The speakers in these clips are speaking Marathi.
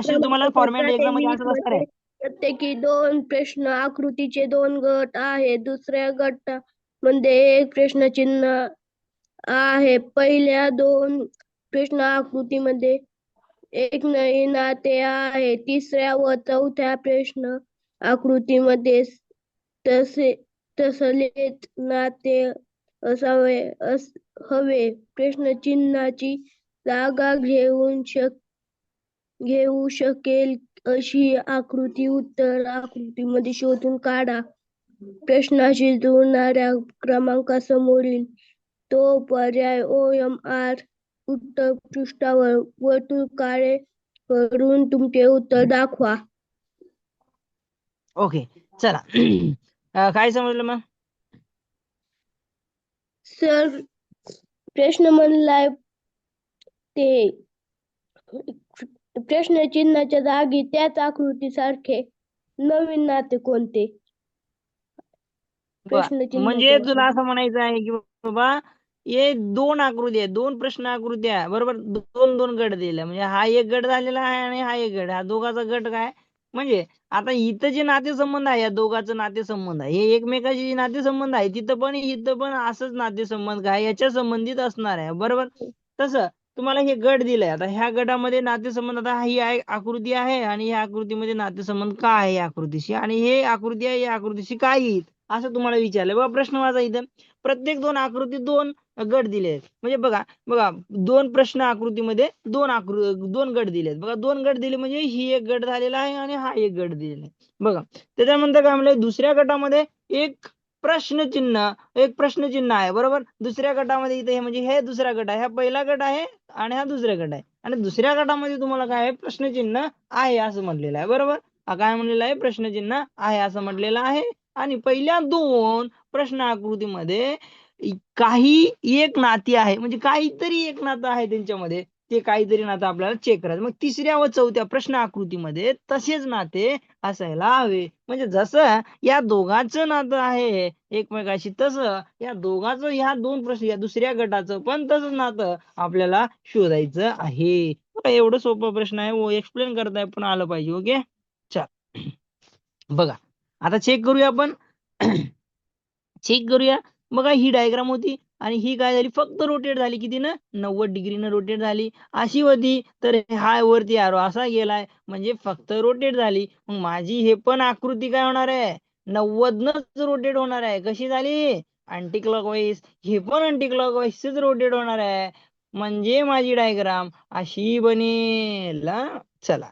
असे तुम्हाला फॉर्मॅट एक्झाममध्ये असणार आहे. प्रत्येकी दोन प्रश्न आकृतीचे दोन गट आहे. दुसऱ्या गटामध्ये एक प्रश्नचिन्ह आहे. पहिल्या दोन प्रश्न आकृतीमध्ये एक नवीन नाते आहे. तिसऱ्या व चौथ्या प्रश्न आकृतीमध्ये तसे तसलेच नाते असावे अस हवे. प्रश्नचिन्हाची जागा घेऊन शक घेऊ शकेल अशी आकृती उत्तर आकृतीमध्ये शोधून काढा. प्रश्नाशी जुळणाऱ्या क्रमांकासमोरील तो पर्याय ओ एम आर उत्तर पृष्ठावर वर्तुळ काळे करून तुमचे उत्तर दाखवा. ओके चला. काय समजलं मग? सर प्रश्न म्हणलाय ते प्रश्नचिन्हाच्या जागी त्याच आकृतीसारखे नवीन नाते कोणते? म्हणजे तुला. असं म्हणायचं आहे की बाबा हे दोन आकृती आहेत दोन प्रश्न आकृत्या बरोबर? दोन दोन गट दिले. म्हणजे हा एक गट झालेला आहे आणि हा एक गट हा दोघाचा गट काय? म्हणजे आता इथं जे नातेसंबंध आहे या दोघांचं नातेसंबंध आहे. हे एकमेकाचे जे नातेसंबंध आहे तिथं पण इथं पण असंच नातेसंबंध काय? याच्या संबंधित असणार आहे. बरोबर? तसं तुम्हाला हे गट दिलंय. आता ह्या गटामध्ये नातेसंबंध आता ही आहे आकृती आहे आणि ह्या आकृतीमध्ये नातेसंबंध काय आहे या आकृतीशी? आणि हे आकृती आहे या आकृतीशी काय येईल? असं तुम्हाला विचारलं बघा प्रश्न माझा इथं. प्रत्येक दोन आकृती दोन गट दिले आहेत म्हणजे बघा बघा दोन प्रश्न आकृतीमध्ये दोन आकृ दोन गट दिलेत. बघा दोन गट दिले म्हणजे ही एक गट झालेला आहे आणि हा एक गट दिलेला आहे. बघा त्याच्यानंतर काय म्हणलं दुसऱ्या गटामध्ये एक प्रश्नचिन्ह एक प्रश्नचिन्ह आहे बरोबर? दुसऱ्या गटामध्ये इथे हे म्हणजे हे दुसरा गट आहे हा पहिला गट आहे आणि हा दुसरा गट आहे. आणि दुसऱ्या गटामध्ये तुम्हाला काय आहे? प्रश्नचिन्ह आहे असं म्हटलेलं आहे बरोबर? हा काय म्हणलेलं आहे? प्रश्नचिन्ह आहे असं म्हटलेलं आहे. आणि पहिल्या दोन प्रश्न आकृतीमध्ये काही एक नाती आहे म्हणजे काहीतरी एक नातं आहे त्यांच्यामध्ये. ते काहीतरी नातं आपल्याला चेक करायचं. मग तिसऱ्या व चौथ्या प्रश्न आकृतीमध्ये तसेच नाते असायला हवे. म्हणजे जसं या दोघांचं नातं आहे एकमेकाशी तसं या दोघांचं ह्या दोन प्रश्न या दुसऱ्या गटाचं पण तसंच नातं आपल्याला शोधायचं आहे. एवढं सोपं प्रश्न आहे. हो, एक्सप्लेन करताय पण आलं पाहिजे ओके चल. बघा आता चेक करूया आपण. चेक करूया. बघा ही डायग्राम होती. आणि ही काय झाली? फक्त रोटेट झाली. किती ना? नव्वद डिग्रीनं रोटेट झाली. अशी होती. तर हाय वरती आरो असा गेलाय. म्हणजे फक्त रोटेट झाली. मग माझी हे पण आकृती काय होणार आहे? नव्वदनच रोटेट होणार आहे. कशी झाली? अँटी क्लॉकवाईज हे पण अँटी क्लॉकवाईजच रोटेट होणार आहे. म्हणजे माझी डायग्राम अशी बनेल. चला.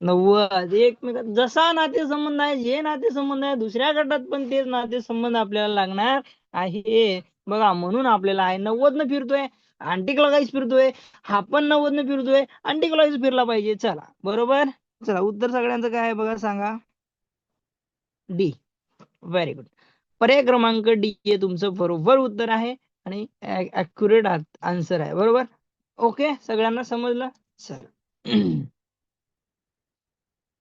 नव्वद. एकमेकात जसा नातेसंबंध आहे जे नातेसंबंध आहे दुसऱ्या गटात पण तेच नातेसंबंध आपल्याला लागणार आहे. बघा म्हणून आपल्याला आहे नव्वद न फिरतोय अँटी क्लॉकवाईज फिरतोय हा पण नव्वद न फिरतोय अँटी क्लॉकवाईज फिरला पाहिजे. चला बरोबर? चला उत्तर सगळ्यांचं काय आहे बघा सांगा. डी व्हेरी गुड पर्याय क्रमांक डी हे तुमचं बरोबर उत्तर आहे आणि अॅक्युरेट आन्सर आहे. बरोबर? ओके सगळ्यांना समजलं? चला.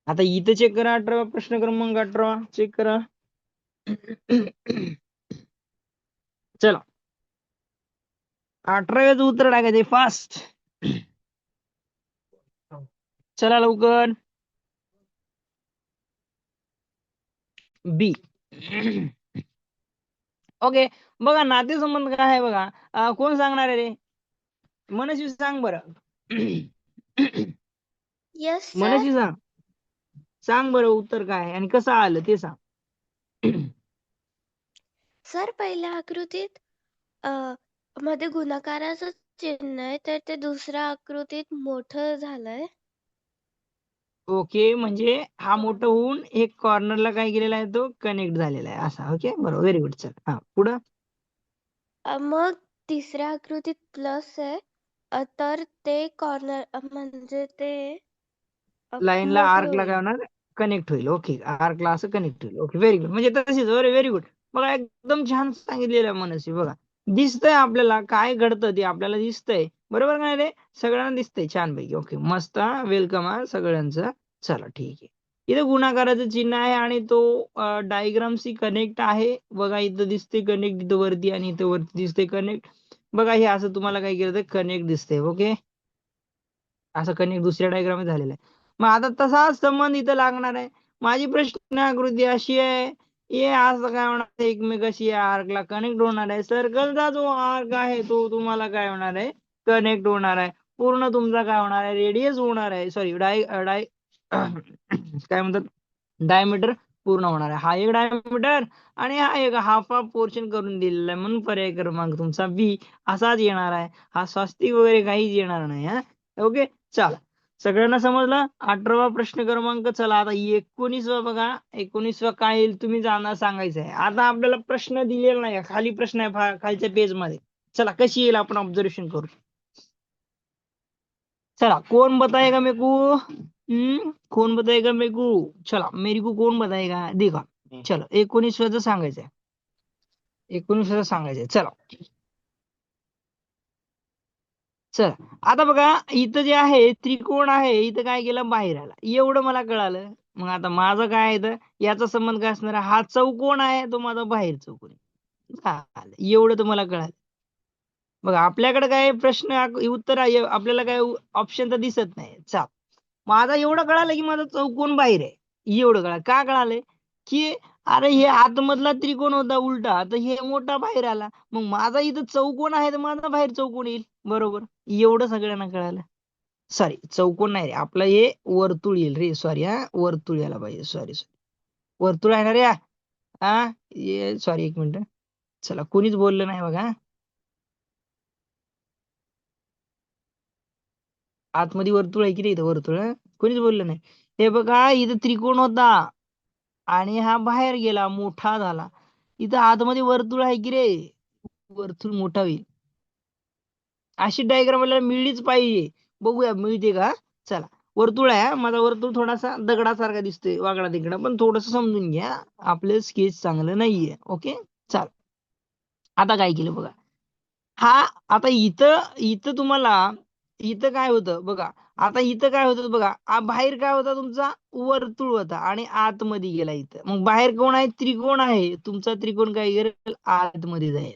आता इथं चेक करा अठरावा प्रश्न क्रमांक अठरावा. चेक करा. चला. अठराव्याचं उत्तर टाकायचंय फास्ट चला लवकर. बी ओके बघा नातेसंबंध काय आहे बघा. कोण सांगणार आहे रे? मनस्वी सांग बरं. मनस्वी सांग. सांग बरं उत्तर काय आणि कसं आलं ते सांग. सर पहिल्या आकृतीत अ, मध्ये गुणाकाराचं चिन्ह आहे तर ते दुसऱ्या आकृतीत मोठं झालंय. ओके म्हणजे हा मोठं होऊन एक कॉर्नरला काय केलेला आहे तो कनेक्ट झालेला आहे असा. ओके बरोबर. व्हेरी गुड चल हा पुढं? अ, मग तिसऱ्या आकृतीत प्लस आहे. अ, तर ते कॉर्नर म्हणजे ते अ, लाईनला मोठं होईल. होणार? कनेक्ट होईल. ओके आर्कला असं कनेक्ट होईल. ओके व्हेरी गुड म्हणजे तशीच. व्हेरी गुड बघा एकदम छान सांगितलेलं मनसी बघा. दिसतंय आपल्याला काय घडतं ते आपल्याला दिसतंय. बरोबर काय रे? सगळ्यांना दिसतंय छानपैकी. ओके मस्त वेलकम आहे सगळ्यांचं. चला ठीक आहे. इथं गुणाकाराचं चिन्ह आहे आणि तो डायग्रामशी कनेक्ट आहे. बघा इथं दिसते कनेक्ट इथं वरती आणि इथं वरती दिसते कनेक्ट बघा हे असं तुम्हाला काय केलं तर कनेक्ट दिसतंय ओके? असं कनेक्ट दुसऱ्या डायग्राम झालेला आहे. मग आता तसाच संबंध इथं लागणार आहे. माझी प्रश्न आकृती अशी आहे. हे असं काय होणार आहे एकमेकाशी आर्कला कनेक्ट होणार आहे. सर्कलचा जो आर्क आहे तो तुम्हाला काय होणार आहे? कनेक्ट होणार आहे. पूर्ण तुमचा काय होणार आहे? रेडियस होणार आहे. सॉरी डाय डाय काय म्हणतात? डायमीटर पूर्ण होणार आहे. हा एक डायमीटर आणि हा एक हाफ हाफ पोर्शन करून दिलेला आहे. म्हणून पर्याय क्रमांक तुमचा बी असाच येणार आहे. हा स्वास्तिक वगैरे काहीच येणार नाही हा? ओके चला. सगळ्यांना समजलं? अठरावा प्रश्न क्रमांक चला आता एकोणीसवा बघा. एकोणीसवा काय येईल तुम्ही जाणार सांगायचं आहे आता आपल्याला प्रश्न दिलेला नाही खाली प्रश्न आहे खालच्या पेजमध्ये. चला कशी येईल आपण ऑब्झर्वेशन करू? चला कौन बताएगा मेरे को हम्म कौन बताएगा मेरे को चला मेरे को कौन बताएगा देखा. चलो एकोणीसवाचं सांगायचंय. एकोणीसवाचं सांगायचंय. चला. चल आता बघा इथं जे आहे त्रिकोण आहे इथं काय केलं? बाहेर आला एवढं मला कळालं. मग आता माझं काय आहे याचा संबंध काय असणार? हा चौकोन आहे तो माझा बाहेर चौकोन आहे. झालं. एवढं तुम्हाला कळालं. बघा आपल्याकडे काय प्रश्न उत्तर आहे आपल्याला काय ऑप्शन तर दिसत नाही. चाल. माझा एवढं कळालं की माझा चौकोन बाहेर आहे. एवढं कळा का कळालंय की अरे हे आतमधला त्रिकोण होता उलटा तर हे मोठा बाहेर आला. मग माझा इथं चौकोन आहे तर माझा बाहेर चौकोन येईल. बरोबर. एवढं सगळ्यांना कळालं. सॉरी चौकोन नाही रे. आपला हे वर्तुळ येईल रे. सॉरी हा. वर्तुळ यायला पाहिजे. सॉरी सॉरी वर्तुळ आहे ना रे हा? हा? ये सॉरी एक मिनिट. चला कोणीच बोललं नाही बघा आतमध्ये वर्तुळ आहे की रे इथं वर्तुळ कोणीच बोललं नाही. हे बघा इथं त्रिकोण होता. आणि हा बाहेर गेला मोठा झाला. इथं आतमध्ये वर्तुळ आहे की रे? वर्तुळ मोठा होईल. अशी डायग्राम आपल्याला मिळलीच पाहिजे. बघूया मिळते का? चला. वर्तुळ आहे माझा वर्तुळ थोडासा दगडासारखा दिसतोय वागडा तिकडा. पण थोडस समजून घ्या. आपलं स्केच चांगलं नाहीये. ओके चल. आता काय केलं बघा? हा आता इथं इथं तुम्हाला इथं काय होतं बघा? आता इथं काय होतं बघा? बाहेर काय होता तुमचा? वर्तुळ होता आणि आतमध्ये गेला इथं. मग बाहेर कोण आहे? त्रिकोण आहे. तुमचा त्रिकोण काय करेल? आतमध्ये जाईल.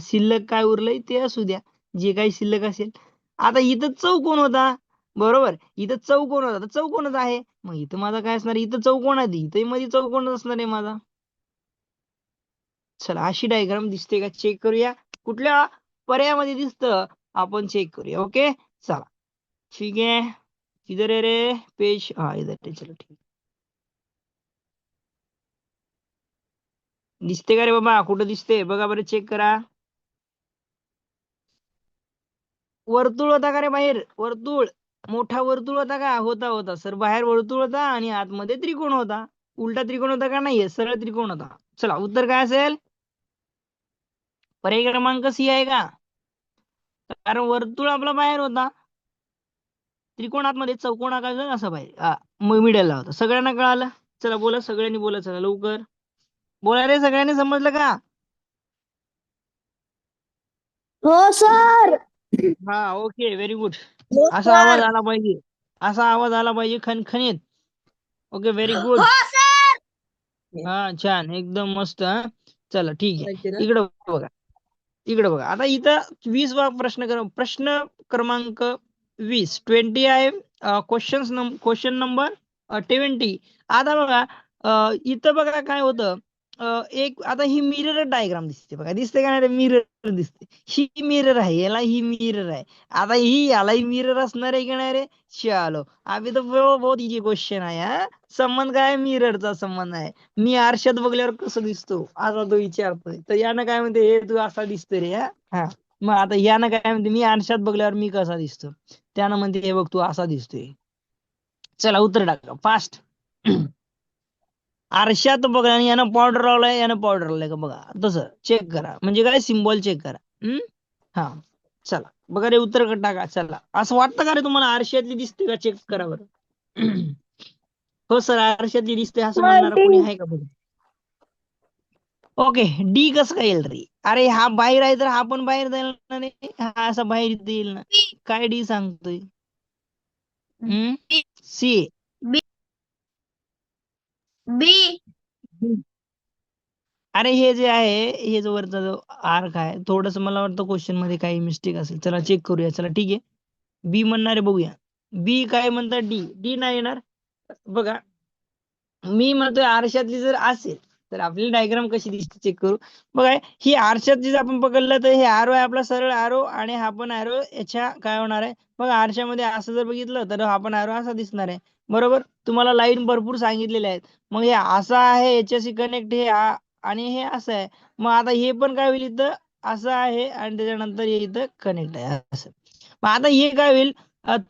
शिल्लक काय उरलंय ते असू द्या. जे काही शिल्लक असेल. आता इथं चौकोन होता? बरोबर? इथं चौकोन होता? तर चौकोनच आहे? मग इथं माझा काय असणार? इथं चौकोन आधी इथं मध्ये चौकोनच असणार आहे माझा? चला अशी डायग्राम दिसते का? चेक करूया. कुठल्या पर्यायामध्ये दिसतं? आपण चेक करूया. ओके चला. ठीक आहे. इधर आहे रे? पेज हा इधर चलो ठीक दिसते का रे बाबा? कुठं दिसते? बघा बरं चेक करा. वर्तुळ होता का रे बाहेर? वर्तुळ. मोठा वर्तुळ होता का? होता होता. सर बाहेर वर्तुळ होता आणि आतमध्ये त्रिकोण होता. उलटा त्रिकोण होता का नाहीये? सरळ त्रिकोण होता. चला उत्तर काय असेल? पर्याय क्रमांक सी आहे का? कारण वर्तुळ आपला बाहेर होता. त्रिकोण आतमध्ये चौकोन आकार असा बाहेर. मिडलला होता. सगळ्यांना कळालं? चला बोला. सगळ्यांनी बोला चला. लवकर. बोला रे सगळ्यांनी समजलं का? हो सर. हा ओके व्हेरी गुड हो असा आवाज आला पाहिजे. असा आवाज आला पाहिजे खणखणीत. ओके व्हेरी गुड हा छान. एकदम मस्त हा. चला ठीक आहे. इकडं बघा. इकडं बघा. आता इथं वीस वा प्रश्न क्रम प्रश्न क्रमांक वीस. ट्वेंटी आहे क्वेश्चन क्वेश्चन नंबर ट्वेंटी आता बघा इथं बघा काय होतं. एक आता ही मिरर डायग्राम दिसते बघा. दिसते का नाही मिरर दिसते. ही मिरर आहे याला ही मिरर आहे. आता ही यालाही मिरर असणार आहे की नाही रे? चलो. अभि तो बहुत इजी क्वेश्चन आहे हा. संबंध काय? मिररचा संबंध आहे. मी आरशात बघल्यावर कसं दिसतो? असा तो विचारतोय तर यानं काय म्हणते? हे तू असा दिसतोय रे हा. हा. मग आता यानं काय म्हणते? मी आरशात बघल्यावर मी कसा दिसतो? त्यानं म्हणते हे बघ तू असा दिसतोय. चला उत्तर टाका. फास्ट आरशात बघा आणि यानं पावडर लावलाय यानं पावडर लावलाय का बघा. तसं चेक करा. म्हणजे काय? सिम्बॉल चेक करा. हम्म? हा. चला. बघा रे उत्तर टाका. चला. असं वाटतं का रे तुम्हाला? आरशातली दिसते का? चेक करा बरं. हो सर आरशातली दिसते असं म्हणणार कोणी आहे का बघा? ओके. डी कसं काय येईल रे? अरे हा बाहेर आहे तर हा पण बाहेर जाईल ना रे? हा असा बाहेर येईल ना. काय डी सांगतोय? हम्म? सी. बी अरे हे जे आहे हे जो वरचा जो आर्क आहे थोडस मला वाटतं क्वेश्चनमध्ये काही मिस्टेक असेल. चला चेक करूया. चला ठीक आहे. बी म्हणणारे बघूया. बी काय म्हणतात? डी डी नाही येणार. बघा. मी म्हणतोय आरशातली जर असेल तर आपली डायग्राम कशी दिसते चेक करू? बघा ही आरशात जर आपण पकडलं तर हे आरो आहे आपला सरळ आरो आणि हा पण आरो याच्या काय होणार आहे? बघा आरशामध्ये असं जर बघितलं तर हा पण आरो असा दिसणार आहे. बरोबर? तुम्हाला लाईन भरपूर सांगितलेले आहेत. मग हे असं आहे याच्याशी कनेक्ट हे आणि हे असं आहे. मग आता हे पण काय होईल इथं? असं आहे आणि त्याच्यानंतर हे इथं कनेक्ट आहे. असं. मग आता हे काय होईल?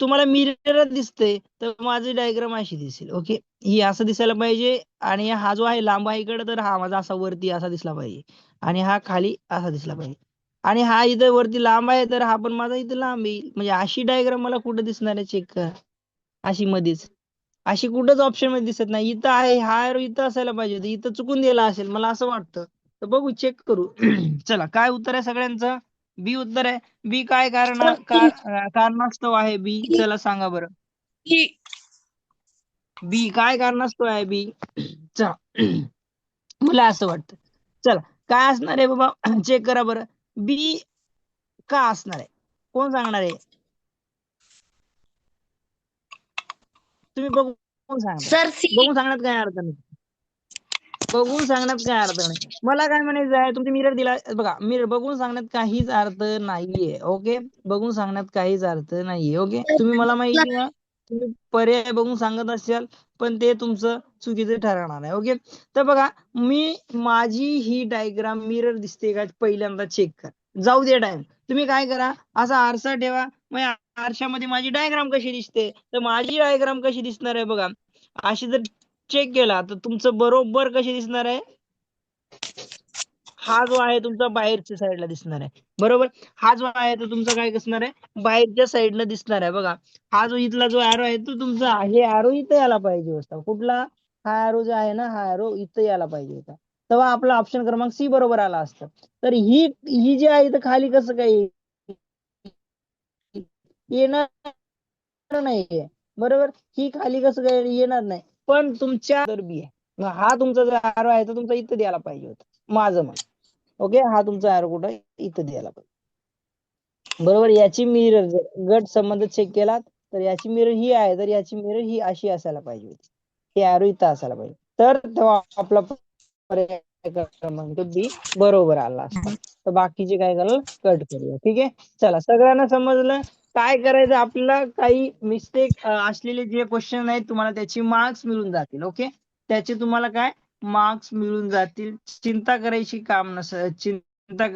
तुम्हाला मिरर दिसते तर माझी डायग्राम अशी दिसेल. ओके ही असं दिसायला पाहिजे आणि हा जो आहे लांब आहे इकडे तर हा माझा असा वरती असा दिसला पाहिजे. आणि हा खाली असा दिसला पाहिजे. आणि हा इथं वरती लांब आहे तर हा पण माझा इथं लांब येईल. म्हणजे अशी डायग्राम मला कुठं दिसणार आहे चेक कर. अशी मध्येच. अशी कुठंच ऑप्शनमध्ये दिसत नाही. इथं आहे हा इथं असायला पाहिजे इथं चुकून दिला असेल मला असं वाटतं. तर बघू चेक करू. चला काय उत्तर आहे सगळ्यांचं? बी उत्तर आहे. बी काय कारण कारणास्तव आहे बी? चला सांगा बरं. बी काय कारणास्तव आहे बी? चला. मला असं वाटतं. चला. काय असणार आहे बाबा? चेक करा बरं. बी का असणार आहे? कोण सांगणार आहे? तुम्ही बघून सांगा. सर सी. बघून सांगण्यात काय अर्थ नाही. बघून सांगण्यात काय अर्थ नाही. मला काय म्हणायचं आहे तुमचे मिरर दिला बघा मिरर बघून सांगण्यात काहीच अर्थ नाहीये ओके बघून सांगण्यात काहीच अर्थ नाहीये ओके तुम्ही मला माहिती ना तुम्ही पर्याय बघून सांगत असाल पण ते तुमचं चुकीचं ठरणार आहे ओके तर बघा मी माझी ही डायग्राम मिरर दिसते का पहिल्यांदा चेक कर. जाऊ दे टाइम तुम्ही काय करा असा आरसा ठेवा मग आरशामध्ये माझी डायग्राम कशी दिसते? तर माझी डायग्राम कशी दिसणार आहे बघा. अशी जर चेक केला तर तुमचं बरोबर कशी दिसणार आहे? हा जो आहे तुमचा बाहेरच्या साईडला दिसणार आहे. बरोबर? हा जो आहे तो तुमचा काय दिसणार आहे? बाहेरच्या साईडला दिसणार आहे. बघा हा जो इथला जो अॅरो आहे तो तुमचा हे अॅरो इथं यायला पाहिजे होता. कुठला? हा अॅरो जो आहे ना हा अॅरो इथं यायला पाहिजे होता. तेव्हा आपला ऑप्शन क्रमांक सी बरोबर आला असतं. तर ही ही जी आहे इथं खाली कसं काय येणार नाहीये. बरोबर? ही खाली कसं काय येणार नाही. पण तुमच्या दरबी बी आहे हा तुमचा जो आरो आहे तर तुमचा इथं द्यायला पाहिजे होता. माझं म्हण ओके हा तुमचा आरो कुठं आहे? इथं द्यायला पाहिजे. बरोबर? याची मिरर जर गट संबंध चेक केला तर याची मिरर ही आहे तर याची मिरर ही अशी असायला पाहिजे होती. हे आरो इथं असायला पाहिजे. तर तेव्हा आपला पर्याय क्रमांक बी बरोबर आला असता. तर बाकीचे काय झालं? कट करूया. ठीक आहे? चला सगळ्यांना समजलं? काय करायचं? आपल्याला काही मिस्टेक असलेले जे क्वेश्चन आहेत तुम्हाला त्याची मार्क्स मिळून जातील ओके त्याचे तुम्हाला काय? मार्क्स मिळून जातील. चिंता करायची काम नस चिंता